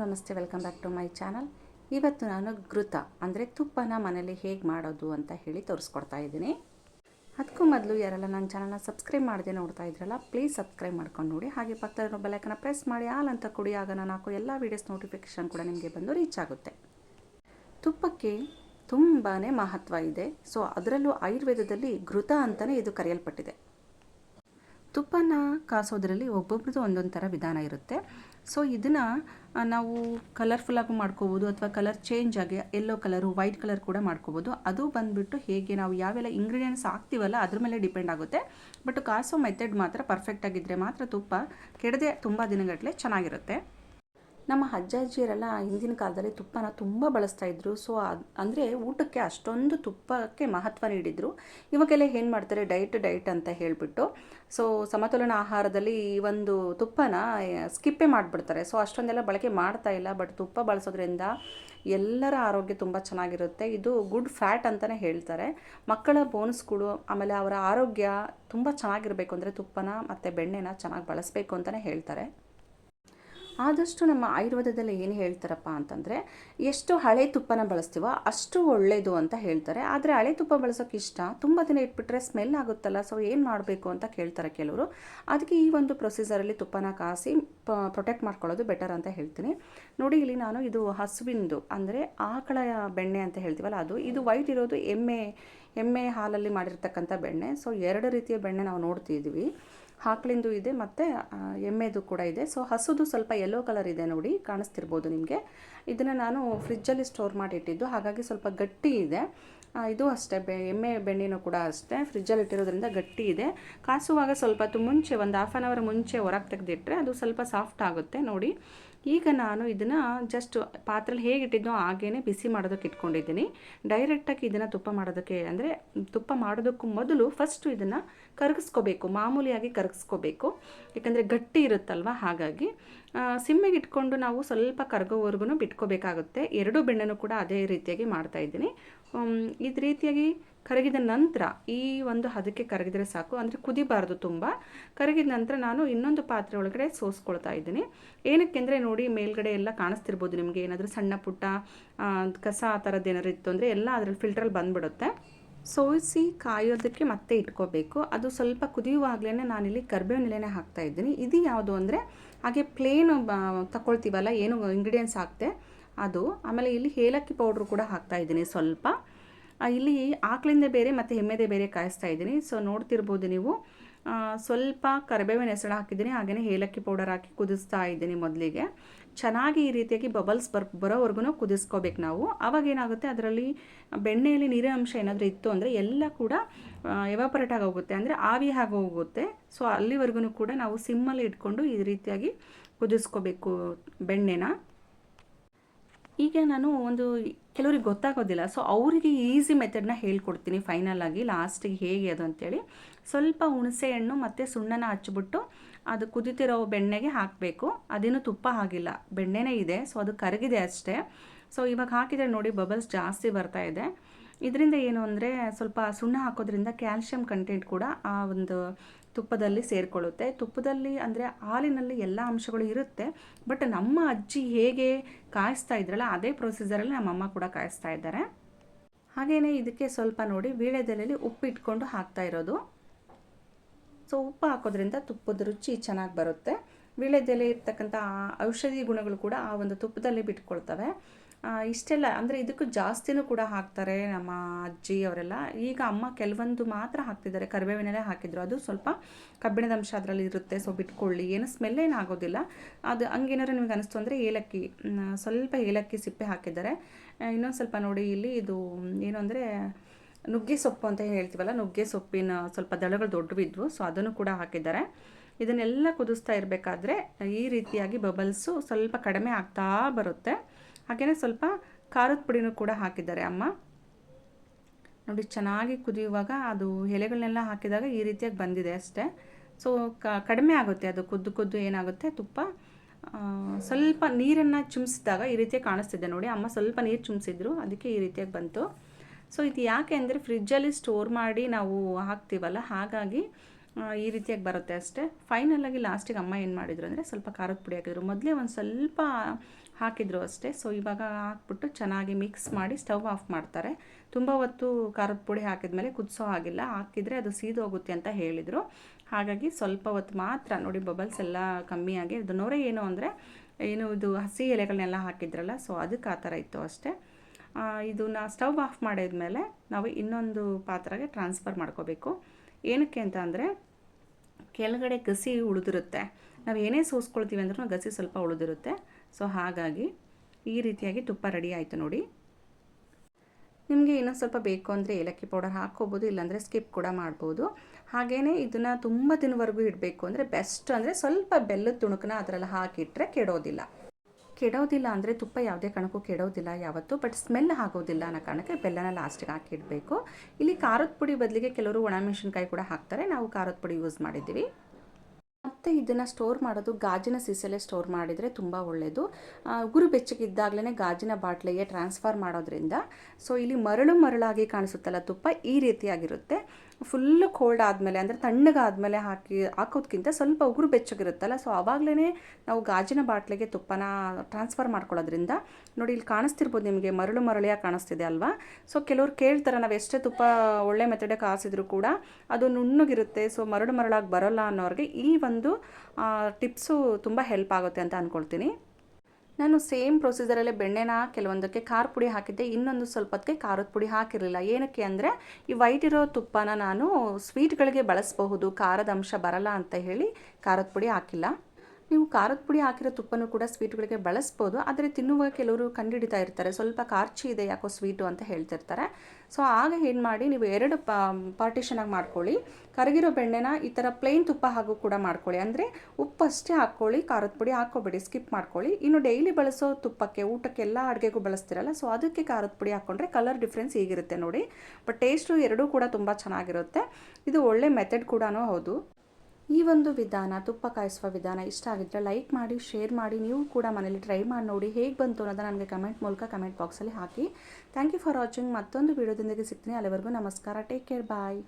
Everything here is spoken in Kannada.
ನಮಸ್ತೆ welcome back to my channel ಇವತ್ತು ನಾನು ಘೃತ, ಅಂದರೆ ತುಪ್ಪನ ಮನೇಲಿ ಹೇಗೆ ಮಾಡೋದು ಅಂತ ಹೇಳಿ ತೋರಿಸ್ಕೊಡ್ತಾ ಇದ್ದೀನಿ. ಅದಕ್ಕೂ ಮೊದಲು ಯಾರೆಲ್ಲ ನನ್ನ ಚಾನಲ್ನ ಸಬ್ಸ್ಕ್ರೈಬ್ ಮಾಡದೆ ನೋಡ್ತಾ ಇದ್ರಲ್ಲ ಪ್ಲೀಸ್ ಸಬ್ಸ್ಕ್ರೈಬ್ ಮಾಡ್ಕೊಂಡು ನೋಡಿ. ಹಾಗೆ ಪಕ್ಕದಲ್ಲಿರೋ ಬೆಲೈಕನ್ನ ಪ್ರೆಸ್ ಮಾಡಿ, ಆಲ್ ಅಂತ ಕೊಡಿ. ಆಗ ನಾನು ಹಾಕೋ ಎಲ್ಲ ವೀಡಿಯೋಸ್ ನೋಟಿಫಿಕೇಷನ್ ಕೂಡ ನಿಮಗೆ ಬಂದು ರೀಚ್ ಆಗುತ್ತೆ. ತುಪ್ಪಕ್ಕೆ ತುಂಬಾ ಮಹತ್ವ ಇದೆ. ಸೊ ಅದರಲ್ಲೂ ಆಯುರ್ವೇದದಲ್ಲಿ ಘೃತ ಅಂತಲೇ ಇದು ಕರೆಯಲ್ಪಟ್ಟಿದೆ. ತುಪ್ಪನ ಕಾಸೋದ್ರಲ್ಲಿ ಒಬ್ಬೊಬ್ರದ್ದು ಒಂದೊಂದು ಥರ ವಿಧಾನ ಇರುತ್ತೆ. ಸೊ ಇದನ್ನು ನಾವು ಕಲರ್ಫುಲ್ಲಾಗೂ ಮಾಡ್ಕೋಬೋದು ಅಥವಾ ಕಲರ್ ಚೇಂಜ್ ಆಗಿ ಎಲ್ಲೋ ಕಲರು ವೈಟ್ ಕಲರ್ ಕೂಡ ಮಾಡ್ಕೋಬೋದು. ಅದು ಬಂದುಬಿಟ್ಟು ಹೇಗೆ ನಾವು ಯಾವೆಲ್ಲ ಇಂಗ್ರೀಡಿಯೆಂಟ್ಸ್ ಹಾಕ್ತೀವಲ್ಲ, ಅದ್ರ ಮೇಲೆ ಡಿಪೆಂಡ್ ಆಗುತ್ತೆ. ಬಟ್ ಕಾಸೋ ಮೆಥಡ್ ಮಾತ್ರ ಪರ್ಫೆಕ್ಟ್ ಆಗಿದ್ದರೆ ಮಾತ್ರ ತುಪ್ಪ ಕೆಡದೆ ತುಂಬ ದಿನಗಟ್ಟಲೆ ಚೆನ್ನಾಗಿರುತ್ತೆ. ನಮ್ಮ ಅಜ್ಜ, ಅಜ್ಜಿಯರೆಲ್ಲ ಹಿಂದಿನ ಕಾಲದಲ್ಲಿ ತುಪ್ಪನ ತುಂಬ ಬಳಸ್ತಾ ಇದ್ರು. ಸೊ ಅದು, ಅಂದರೆ ಊಟಕ್ಕೆ ಅಷ್ಟೊಂದು ತುಪ್ಪಕ್ಕೆ ಮಹತ್ವ ನೀಡಿದರು. ಇವಾಗೆಲ್ಲ ಏನು ಮಾಡ್ತಾರೆ? ಡೈಟ್ ಡೈಟ್ ಅಂತ ಹೇಳಿಬಿಟ್ಟು. ಸೊ ಸಮತೋಲನ ಆಹಾರದಲ್ಲಿ ಈ ಒಂದು ತುಪ್ಪನ ಸ್ಕಿಪ್ಪೇ ಮಾಡಿಬಿಡ್ತಾರೆ. ಸೊ ಅಷ್ಟೊಂದೆಲ್ಲ ಬಳಕೆ ಮಾಡ್ತಾ ಇಲ್ಲ. ಬಟ್ ತುಪ್ಪ ಬಳಸೋದ್ರಿಂದ ಎಲ್ಲರ ಆರೋಗ್ಯ ತುಂಬ ಚೆನ್ನಾಗಿರುತ್ತೆ. ಇದು ಗುಡ್ ಫ್ಯಾಟ್ ಅಂತಲೇ ಹೇಳ್ತಾರೆ. ಮಕ್ಕಳ ಬೋನ್ಸ್ಗಳು ಆಮೇಲೆ ಅವರ ಆರೋಗ್ಯ ತುಂಬ ಚೆನ್ನಾಗಿರಬೇಕು. ಅಂದರೆ ತುಪ್ಪನ ಮತ್ತು ಬೆಣ್ಣೆನ ಚೆನ್ನಾಗಿ ಬಳಸಬೇಕು ಅಂತಲೇ ಹೇಳ್ತಾರೆ. ಆದಷ್ಟು ನಮ್ಮ ಆಯುರ್ವೇದದಲ್ಲಿ ಏನು ಹೇಳ್ತಾರಪ್ಪ ಅಂತಂದರೆ, ಎಷ್ಟು ಹಳೆ ತುಪ್ಪನ ಬಳಸ್ತೀವೋ ಅಷ್ಟು ಒಳ್ಳೆಯದು ಅಂತ ಹೇಳ್ತಾರೆ. ಆದರೆ ಹಳೆ ತುಪ್ಪ ಬಳಸೋಕೆ ಇಷ್ಟ? ತುಂಬ ದಿನ ಇಟ್ಬಿಟ್ರೆ ಸ್ಮೆಲ್ ಆಗುತ್ತಲ್ಲ ಸೊ ಏನು ಮಾಡಬೇಕು ಅಂತ ಕೇಳ್ತಾರೆ ಕೆಲವರು. ಅದಕ್ಕೆ ಈ ಒಂದು ಪ್ರೊಸೀಜರಲ್ಲಿ ತುಪ್ಪನ ಕಾಸಿ ಪ್ರೊಟೆಕ್ಟ್ ಮಾಡ್ಕೊಳ್ಳೋದು ಬೆಟರ್ ಅಂತ ಹೇಳ್ತೀನಿ. ನೋಡಿ, ಇಲ್ಲಿ ನಾನು ಇದು ಹಸುವಿಂದು, ಅಂದರೆ ಆಕಳ ಬೆಣ್ಣೆ ಅಂತ ಹೇಳ್ತೀವಲ್ಲ ಅದು, ಇದು ವೈಟ್ ಇರೋದು ಎಮ್ಮೆ ಎಮ್ಮೆ ಹಾಲಲ್ಲಿ ಮಾಡಿರ್ತಕ್ಕಂಥ ಬೆಣ್ಣೆ. ಸೊ ಎರಡು ರೀತಿಯ ಬೆಣ್ಣೆ ನಾವು ನೋಡ್ತಿದ್ವಿ ಆಕಳಿಂದು ಇದೆ, ಮತ್ತು ಎಮ್ಮೆದು ಕೂಡ ಇದೆ. ಸೊ ಹಸುದು ಸ್ವಲ್ಪ ಯೆಲ್ಲೋ ಕಲರ್ ಇದೆ ನೋಡಿ, ಕಾಣಿಸ್ತಿರ್ಬೋದು ನಿಮಗೆ. ಇದನ್ನು ನಾನು ಫ್ರಿಜ್ಜಲ್ಲಿ ಸ್ಟೋರ್ ಮಾಡಿ ಇಟ್ಟಿದ್ದು ಹಾಗಾಗಿ ಸ್ವಲ್ಪ ಗಟ್ಟಿ ಇದೆ. ಇದು ಅಷ್ಟೇ, ಬೆ, ಎಮ್ಮೆ ಬೆಣ್ಣೆನೂ ಕೂಡ ಅಷ್ಟೇ ಫ್ರಿಜ್ಜಲ್ಲಿ ಇಟ್ಟಿರೋದ್ರಿಂದ ಗಟ್ಟಿ ಇದೆ. ಕಾಸುವಾಗ ಸ್ವಲ್ಪ ಹೊತ್ತು ಮುಂಚೆ, ಒಂದು ಹಾಫ್ ಆನ್ ಅವರ್ ಮುಂಚೆ ಹೊರಗೆ ತೆಗೆದಿಟ್ಟರೆ ಅದು ಸ್ವಲ್ಪ ಸಾಫ್ಟ್ ಆಗುತ್ತೆ ನೋಡಿ. ಈಗ ನಾನು ಇದನ್ನು ಜಸ್ಟ್ ಪಾತ್ರೆಲಿ ಹೇಗೆ ಇಟ್ಟಿದ್ದೋ ಹಾಗೇ ಬಿಸಿ ಮಾಡೋದಕ್ಕೆ ಇಟ್ಕೊಂಡಿದ್ದೀನಿ. ಡೈರೆಕ್ಟಾಗಿ ಇದನ್ನು ತುಪ್ಪ ಮಾಡೋದಕ್ಕೆ ಅಂದರೆ ತುಪ್ಪ ಮಾಡೋದಕ್ಕೂ ಮೊದಲು ಫಸ್ಟು ಇದನ್ನು ಕರಗಿಸ್ಕೋಬೇಕು, ಮಾಮೂಲಿಯಾಗಿ ಕರಗಿಸ್ಕೋಬೇಕು. ಯಾಕಂದರೆ ಗಟ್ಟಿ ಇರುತ್ತಲ್ವ ಹಾಗಾಗಿ. ಸಿಮ್ಮೆಗೆ ಇಟ್ಕೊಂಡು ನಾವು ಸ್ವಲ್ಪ ಕರಗೋವರೆಗೂ ಬಿಟ್ಕೋಬೇಕಾಗುತ್ತೆ. ಎರಡು ಬೆಣ್ಣೆನೂ ಕೂಡ ಅದೇ ರೀತಿಯಾಗಿ ಮಾಡ್ತಾಯಿದ್ದೀನಿ ಇದು ರೀತಿಯಾಗಿ ಕರಗಿದ ನಂತರ, ಈ ಒಂದು ಹದಕ್ಕೆ ಕರಗಿದರೆ ಸಾಕು, ಅಂದರೆ ಕುದಿಬಾರ್ದು ತುಂಬ. ಕರಗಿದ ನಂತರ ನಾನು ಇನ್ನೊಂದು ಪಾತ್ರೆ ಒಳಗಡೆ ಸೋಸ್ಕೊಳ್ತಾ ಇದ್ದೀನಿ. ಏನಕ್ಕೆಂದರೆ ನೋಡಿ, ಮೇಲ್ಗಡೆ ಎಲ್ಲ ಕಾಣಿಸ್ತಿರ್ಬೋದು ನಿಮಗೆ. ಏನಾದರೂ ಸಣ್ಣ ಪುಟ್ಟ ಕಸ ಆ ಥರದ್ದು ಏನಾದ್ರು ಇತ್ತು ಅಂದರೆ ಎಲ್ಲ ಅದರಲ್ಲಿ ಫಿಲ್ಟ್ರಲ್ಲಿ ಬಂದುಬಿಡುತ್ತೆ. ಸೋಸಿ ಕಾಯೋದಕ್ಕೆ ಮತ್ತೆ ಇಟ್ಕೋಬೇಕು. ಅದು ಸ್ವಲ್ಪ ಕುದಿಯುವಾಗಲೇ ನಾನಿಲ್ಲಿ ಕರ್ಬೇವಿನ ಹಾಕ್ತಾ ಇದ್ದೀನಿ. ಇದು ಯಾವುದು ಅಂದರೆ, ಹಾಗೆ ಪ್ಲೇನು ತಗೊಳ್ತೀವಲ್ಲ ಏನು ಇಂಗ್ರೀಡಿಯೆಂಟ್ಸ್ ಹಾಕ್ತೆ ಅದು. ಆಮೇಲೆ ಇಲ್ಲಿ ಏಲಕ್ಕಿ ಪೌಡ್ರು ಕೂಡ ಹಾಕ್ತಾ ಇದ್ದೀನಿ ಸ್ವಲ್ಪ. ಇಲ್ಲಿ ಆಕಳಿಂದ ಬೇರೆ ಮತ್ತು ಹೆಮ್ಮೆದೇ ಬೇರೆ ಕಾಯಿಸ್ತಾ ಇದ್ದೀನಿ. ಸೊ ನೋಡ್ತಿರ್ಬೋದು ನೀವು. ಸ್ವಲ್ಪ ಕರಿಬೇವಿನ ಹೆಸರು ಹಾಕಿದ್ದೀನಿ. ಹಾಗೆಯೇ ಏಲಕ್ಕಿ ಪೌಡರ್ ಹಾಕಿ ಕುದಿಸ್ತಾ ಇದ್ದೀನಿ ಮೊದಲಿಗೆ. ಚೆನ್ನಾಗಿ ಈ ರೀತಿಯಾಗಿ ಬಬಲ್ಸ್ ಬರ್ ಬರೋವರೆಗೂ ಕುದಿಸ್ಕೋಬೇಕು ನಾವು. ಆವಾಗ ಏನಾಗುತ್ತೆ? ಅದರಲ್ಲಿ ಬೆಣ್ಣೆಯಲ್ಲಿ ನೀರಿನ ಅಂಶ ಏನಾದರೂ ಇತ್ತು ಅಂದರೆ ಎಲ್ಲ ಕೂಡ ಎವಾಪರೇಟ್ ಆಗೋಗುತ್ತೆ ಅಂದರೆ ಆವಿ ಆಗಿ ಹೋಗುತ್ತೆ. ಸೊ ಅಲ್ಲಿವರೆಗೂ ಕೂಡ ನಾವು ಸಿಮ್ಮಲ್ಲಿ ಇಟ್ಕೊಂಡು ಈ ರೀತಿಯಾಗಿ ಕುದಿಸ್ಕೋಬೇಕು ಬೆಣ್ಣೆನ. ಈಗ ನಾನು ಒಂದು ಕೆಲವ್ರಿಗೆ ಗೊತ್ತಾಗೋದಿಲ್ಲ. ಸೊ ಅವರಿಗೆ ಈಸಿ ಮೆಥಡ್ನ ಹೇಳ್ಕೊಡ್ತೀನಿ ಫೈನಲ್ ಆಗಿ ಲಾಸ್ಟಿಗೆ ಹೇಗೆ ಅದು ಅಂತೇಳಿ. ಸ್ವಲ್ಪ ಹುಣಸೆ ಹಣ್ಣು ಮತ್ತು ಸುಣ್ಣನ ಹಚ್ಚಿಬಿಟ್ಟು ಅದು ಕುದಿತಿರೋ ಬೆಣ್ಣೆಗೆ ಹಾಕಬೇಕು. ಅದೇನು ತುಪ್ಪ ಆಗಿಲ್ಲ ಬೆಣ್ಣೆನೇ ಇದೆ. ಸೊ ಅದು ಕರಗಿದೆ ಅಷ್ಟೇ. ಸೊ ಇವಾಗ ಹಾಕಿದರೆ ನೋಡಿ ಬಬಲ್ಸ್ ಜಾಸ್ತಿ ಬರ್ತಾ ಇದೆ. ಇದರಿಂದ ಏನು ಅಂದರೆ ಸ್ವಲ್ಪ ಸುಣ್ಣ ಹಾಕೋದ್ರಿಂದ ಕ್ಯಾಲ್ಶಿಯಂ ಕಂಟೆಂಟ್ ಕೂಡ ಆ ಒಂದು ತುಪ್ಪದಲ್ಲಿ ಸೇರಿಕೊಳ್ಳುತ್ತೆ. ತುಪ್ಪದಲ್ಲಿ ಅಂದರೆ ಹಾಲಿನಲ್ಲಿ ಎಲ್ಲ ಅಂಶಗಳು ಇರುತ್ತೆ. ಬಟ್ ನಮ್ಮ ಅಜ್ಜಿ ಹೇಗೆ ಕಾಯಿಸ್ತಾ ಇದ್ರಲ್ಲ, ಅದೇ ಪ್ರೊಸೀಜರಲ್ಲಿ ನಮ್ಮಮ್ಮ ಕೂಡ ಕಾಯಿಸ್ತಾ ಇದ್ದಾರೆ. ಹಾಗೆಯೇ ಇದಕ್ಕೆ ಸ್ವಲ್ಪ ನೋಡಿ ವೀಳ್ಯದೆಲೆಯಲ್ಲಿ ಉಪ್ಪು ಇಟ್ಕೊಂಡು ಹಾಕ್ತಾ ಇರೋದು. ಸೊ ಉಪ್ಪು ಹಾಕೋದ್ರಿಂದ ತುಪ್ಪದ ರುಚಿ ಚೆನ್ನಾಗಿ ಬರುತ್ತೆ. ವೀಳ್ಯದೆಲೆ ಇರ್ತಕ್ಕಂಥ ಔಷಧಿ ಗುಣಗಳು ಕೂಡ ಆ ಒಂದು ತುಪ್ಪದಲ್ಲಿ ಬಿಟ್ಕೊಳ್ತವೆ. ಇಷ್ಟೆಲ್ಲ, ಅಂದರೆ ಇದಕ್ಕೂ ಜಾಸ್ತಿನೂ ಕೂಡ ಹಾಕ್ತಾರೆ ನಮ್ಮ ಅಜ್ಜಿ ಅವರೆಲ್ಲ. ಈಗ ಅಮ್ಮ ಕೆಲವೊಂದು ಮಾತ್ರ ಹಾಕ್ತಿದ್ದಾರೆ. ಕರಿಬೇವಿನಲ್ಲೇ ಹಾಕಿದ್ರು. ಅದು ಸ್ವಲ್ಪ ಕಬ್ಬಿಣದ ಅಂಶ ಅದರಲ್ಲಿ ಇರುತ್ತೆ ಸೊ ಬಿಟ್ಕೊಳ್ಳಿ. ಏನು ಸ್ಮೆಲ್ ಏನು ಆಗೋದಿಲ್ಲ. ಅದು ಹಂಗೇನಾದ್ರು ನಿಮಗೆ ಅನಿಸ್ತು ಅಂದರೆ ಏಲಕ್ಕಿ ಸ್ವಲ್ಪ ಏಲಕ್ಕಿ ಸಿಪ್ಪೆ ಹಾಕಿದ್ದಾರೆ. ಇನ್ನೊಂದು ಸ್ವಲ್ಪ ನೋಡಿ ಇಲ್ಲಿ ಇದು, ಏನು ಅಂದರೆ ನುಗ್ಗೆ ಸೊಪ್ಪು ಅಂತ ಹೇಳ್ತೀವಲ್ಲ, ನುಗ್ಗೆ ಸೊಪ್ಪಿನ ಸ್ವಲ್ಪ ದಳಗಳು ದೊಡ್ಡವಿದ್ವು ಸೊ ಅದನ್ನು ಕೂಡ ಹಾಕಿದ್ದಾರೆ. ಇದನ್ನೆಲ್ಲ ಕುದಿಸ್ತಾ ಇರಬೇಕಾದ್ರೆ ಈ ರೀತಿಯಾಗಿ ಬಬಲ್ಸು ಸ್ವಲ್ಪ ಕಡಿಮೆ ಆಗ್ತಾ ಬರುತ್ತೆ. ಹಾಗೆಯೇ ಸ್ವಲ್ಪ ಖಾರದ ಪುಡಿನೂ ಕೂಡ ಹಾಕಿದ್ದಾರೆ ಅಮ್ಮ. ನೋಡಿ, ಚೆನ್ನಾಗಿ ಕುದಿಯುವಾಗ ಅದು ಎಲೆಗಳನ್ನೆಲ್ಲ ಹಾಕಿದಾಗ ಈ ರೀತಿಯಾಗಿ ಬಂದಿದೆ ಅಷ್ಟೇ. ಸೊ ಕಡಿಮೆ ಆಗುತ್ತೆ ಅದು ಕುದ್ದು ಕುದ್ದು ಏನಾಗುತ್ತೆ? ತುಪ್ಪ. ಸ್ವಲ್ಪ ನೀರನ್ನು ಚುಮ್ಸಿದಾಗ ಈ ರೀತಿಯಾಗಿ ಕಾಣಿಸ್ತಿದೆ ನೋಡಿ. ಅಮ್ಮ ಸ್ವಲ್ಪ ನೀರು ಚುಮ್ಸಿದ್ರು, ಅದಕ್ಕೆ ಈ ರೀತಿಯಾಗಿ ಬಂತು. ಸೊ ಇದು ಯಾಕೆ ಅಂದರೆ ಫ್ರಿಜ್ಜಲ್ಲಿ ಸ್ಟೋರ್ ಮಾಡಿ ನಾವು ಹಾಕ್ತೀವಲ್ಲ, ಹಾಗಾಗಿ ಈ ರೀತಿಯಾಗಿ ಬರುತ್ತೆ ಅಷ್ಟೇ. ಫೈನಲಾಗಿ ಲಾಸ್ಟಿಗೆ ಅಮ್ಮ ಏನು ಮಾಡಿದ್ರು ಅಂದರೆ ಸ್ವಲ್ಪ ಖಾರದ ಪುಡಿ ಹಾಕಿದ್ರು. ಮೊದಲೇ ಒಂದು ಸ್ವಲ್ಪ ಹಾಕಿದ್ರು ಅಷ್ಟೇ. ಸೊ ಇವಾಗ ಹಾಕ್ಬಿಟ್ಟು ಚೆನ್ನಾಗಿ ಮಿಕ್ಸ್ ಮಾಡಿ ಸ್ಟವ್ ಆಫ್ ಮಾಡ್ತಾರೆ. ತುಂಬ ಹೊತ್ತು ಖಾರದ ಪುಡಿ ಹಾಕಿದ್ಮೇಲೆ ಕುದಿಸೋ ಆಗಿಲ್ಲ ಹಾಕಿದರೆ ಅದು ಸೀದೋಗುತ್ತೆ ಅಂತ ಹೇಳಿದರು. ಹಾಗಾಗಿ ಸ್ವಲ್ಪ ಹೊತ್ತು ಮಾತ್ರ, ನೋಡಿ ಬಬಲ್ಸ್ ಎಲ್ಲ ಕಮ್ಮಿಯಾಗಿ ಅದು ನೋರೆ ಏನು ಅಂದರೆ, ಏನು ಇದು ಹಸಿ ಎಲೆಗಳನ್ನೆಲ್ಲ ಹಾಕಿದ್ರಲ್ಲ ಸೊ ಅದಕ್ಕೆ ಆ ಥರ ಇತ್ತು ಅಷ್ಟೇ. ಇದನ್ನ ಸ್ಟವ್ ಆಫ್ ಮಾಡಿದ್ಮೇಲೆ ನಾವು ಇನ್ನೊಂದು ಪಾತ್ರೆಗೆ ಟ್ರಾನ್ಸ್ಫರ್ ಮಾಡ್ಕೋಬೇಕು. ಏನಕ್ಕೆ ಅಂತ ಅಂದರೆ ಕೆಳಗಡೆ ಗಸಿ ಉಳಿದಿರುತ್ತೆ. ನಾವು ಏನೇ ಸೋಸ್ಕೊಳ್ತೀವಿ ಅಂದ್ರೂ ಗಸಿ ಸ್ವಲ್ಪ ಉಳಿದಿರುತ್ತೆ. ಸೊ ಹಾಗಾಗಿ ಈ ರೀತಿಯಾಗಿ ತುಪ್ಪ ರೆಡಿ ಆಯಿತು ನೋಡಿ. ನಿಮಗೆ ಇನ್ನೊಂದು ಸ್ವಲ್ಪ ಬೇಕು ಅಂದರೆ ಏಲಕ್ಕಿ ಪೌಡರ್ ಹಾಕ್ಕೋಬೋದು, ಇಲ್ಲಾಂದರೆ ಸ್ಕಿಪ್ ಕೂಡ ಮಾಡ್ಬೋದು. ಹಾಗೆಯೇ ಇದನ್ನು ತುಂಬ ದಿನವರೆಗೂ ಇಡಬೇಕು ಅಂದರೆ ಬೆಸ್ಟ್ ಅಂದರೆ ಸ್ವಲ್ಪ ಬೆಲ್ಲದ ತುಣುಕನ್ನ ಅದರಲ್ಲಿ ಹಾಕಿಟ್ಟರೆ ಕೆಡೋದಿಲ್ಲ. ಕೆಡೋದಿಲ್ಲ ಅಂದರೆ ತುಪ್ಪ ಯಾವುದೇ ಕಾರಣಕ್ಕೂ ಕೆಡೋದಿಲ್ಲ ಯಾವತ್ತೂ ಬಟ್ ಸ್ಮೆಲ್ ಆಗೋದಿಲ್ಲ ಅನ್ನೋ ಕಾರಣಕ್ಕೆ ಬೆಲ್ಲನ ಲಾಸ್ಟಿಗೆ ಹಾಕಿಡಬೇಕು. ಇಲ್ಲಿ ಖಾರದ ಪುಡಿ ಬದಲಿಗೆ ಕೆಲವರು ಒಣಮೆಣಸಿನ್ಕಾಯಿ ಕೂಡ ಹಾಕ್ತಾರೆ. ನಾವು ಖಾರದ ಪುಡಿ ಯೂಸ್ ಮಾಡಿದ್ದೀವಿ. ಮತ್ತು ಇದನ್ನು ಸ್ಟೋರ್ ಮಾಡೋದು, ಗಾಜಿನ ಸೀಸಲ್ಲೇ ಸ್ಟೋರ್ ಮಾಡಿದರೆ ತುಂಬ ಒಳ್ಳೆಯದು ಗುರು ಬೆಚ್ಚಗಿದ್ದಾಗಲೇ ಗಾಜಿನ ಬಾಟ್ಲಿಗೆ ಟ್ರಾನ್ಸ್ಫರ್ ಮಾಡೋದ್ರಿಂದ ಸೊ ಇಲ್ಲಿ ಮರಳು ಮರಳಾಗಿ ಕಾಣಿಸುತ್ತಲ್ಲ ತುಪ್ಪ, ಈ ರೀತಿಯಾಗಿರುತ್ತೆ. ಫುಲ್ಲು ಕೋಲ್ಡ್ ಆದಮೇಲೆ, ಅಂದರೆ ತಣ್ಣಗಾದಮೇಲೆ ಹಾಕಿ, ಹಾಕೋದ್ಕಿಂತ ಸ್ವಲ್ಪ ಉಗುರು ಬೆಚ್ಚಗಿರುತ್ತಲ್ಲ ಸೊ ಆವಾಗಲೇ ನಾವು ಗಾಜಿನ ಬಾಟ್ಲಿಗೆ ತುಪ್ಪನ ಟ್ರಾನ್ಸ್ಫರ್ ಮಾಡ್ಕೊಳ್ಳೋದ್ರಿಂದ, ನೋಡಿ ಇಲ್ಲಿ ಕಾಣಿಸ್ತಿರ್ಬೋದು ನಿಮಗೆ, ಮರಳು ಮರಳಿಯಾಗಿ ಕಾಣಿಸ್ತಿದೆ ಅಲ್ವಾ? ಸೊ ಕೆಲವ್ರು ಕೇಳ್ತಾರೆ, ನಾವು ಎಷ್ಟೇ ತುಪ್ಪ ಒಳ್ಳೆ ಮೆಥಡೆ ಕಾಸಿದ್ರು ಕೂಡ ಅದು ನುಣ್ಣಗಿರುತ್ತೆ ಸೊ ಮರಳು ಮರಳಾಗಿ ಬರೋಲ್ಲ ಅನ್ನೋರಿಗೆ ಈ ಒಂದು ಟಿಪ್ಸು ತುಂಬ ಹೆಲ್ಪ್ ಆಗುತ್ತೆ ಅಂತ ಅಂದ್ಕೊಳ್ತೀನಿ ನಾನು ಸೇಮ್ ಪ್ರೊಸೀಜರಲ್ಲೇ ಬೆಣ್ಣೆನ ಕೆಲವೊಂದಕ್ಕೆ ಖಾರ ಪುಡಿ ಹಾಕಿದ್ದೆ, ಇನ್ನೊಂದು ಸ್ವಲ್ಪಕ್ಕೆ ಖಾರದ ಪುಡಿ ಹಾಕಿರಲಿಲ್ಲ. ಏನಕ್ಕೆ ಅಂದರೆ, ಈ ವೈಟ್ ಇರೋ ತುಪ್ಪನ ನಾನು ಸ್ವೀಟ್ಗಳಿಗೆ ಬಳಸಬಹುದು, ಖಾರದ ಅಂಶ ಬರಲ್ಲ ಅಂತ ಹೇಳಿ ಖಾರದ ಪುಡಿ ಹಾಕಿಲ್ಲ. ನೀವು ಖಾರದ ಪುಡಿ ಹಾಕಿರೋ ತುಪ್ಪನೂ ಕೂಡ ಸ್ವೀಟ್ಗಳಿಗೆ ಬಳಸ್ಬೋದು. ಆದರೆ ತಿನ್ನುವ ಕೆಲವರು ಕಂಡುಹಿಡಿತಾ ಇರ್ತಾರೆ. ಸ್ವಲ್ಪ ಖಾರ್ಚಿ ಇದೆ ಯಾಕೋ ಸ್ವೀಟು ಅಂತ ಹೇಳ್ತಿರ್ತಾರೆ. ಸೊ ಆಗ ಏನು ಮಾಡಿ ನೀವು ಎರಡು ಪಾರ್ಟಿಷನಾಗಿ ಮಾಡ್ಕೊಳ್ಳಿ. ಕರಗಿರೋ ಬೆಣ್ಣೆನ ಈ ಥರ ಪ್ಲೇನ್ ತುಪ್ಪ ಹಾಗೂ ಕೂಡ ಮಾಡ್ಕೊಳ್ಳಿ. ಅಂದರೆ ಉಪ್ಪು ಅಷ್ಟೇ ಹಾಕ್ಕೊಳ್ಳಿ ಖಾರದ ಪುಡಿ ಹಾಕ್ಕೋಬೇಡಿ ಸ್ಕಿಪ್ ಮಾಡ್ಕೊಳ್ಳಿ. ಇನ್ನು ಡೈಲಿ ಬಳಸೋ ತುಪ್ಪಕ್ಕೆ ಊಟಕ್ಕೆ ಎಲ್ಲ ಅಡುಗೆಗೂ ಬಳಸ್ತಿರಲ್ಲ ಸೊ ಅದಕ್ಕೆ ಖಾರದ ಪುಡಿ ಹಾಕ್ಕೊಂಡ್ರೆ ಕಲರ್ ಡಿಫ್ರೆನ್ಸ್ ಹೀಗಿರುತ್ತೆ ನೋಡಿ. ಬಟ್ ಟೇಸ್ಟು ಎರಡೂ ಕೂಡ ತುಂಬ ಚೆನ್ನಾಗಿರುತ್ತೆ. ಇದು ಒಳ್ಳೆ ಮೆಥಡ್ ಕೂಡ ಹೌದು. ಈ ಒಂದು ವಿಧಾನ, ತುಪ್ಪ ಕಾಯಿಸುವ ವಿಧಾನ ಇಷ್ಟ ಆಗಿದ್ರೆ ಲೈಕ್ ಮಾಡಿ ಶೇರ್ ಮಾಡಿ, ನೀವು ಕೂಡ ಮನೇಲಿ ಟ್ರೈ ಮಾಡಿ ನೋಡಿ ಹೇಗೆ ಬಂತು ಅನ್ನೋದನ್ನ ನನಗೆ ಕಮೆಂಟ್ ಮೂಲಕ ಕಮೆಂಟ್ ಬಾಕ್ಸಲ್ಲಿ ಹಾಕಿ. ಥ್ಯಾಂಕ್ ಯು ಫಾರ್ ವಾಚಿಂಗ್ ಮತ್ತೊಂದು ವಿಡಿಯೋದೊಂದಿಗೆ ಸಿಗ್ತೀನಿ. ಅಲ್ಲಿವರೆಗೂ ನಮಸ್ಕಾರ. Take care bye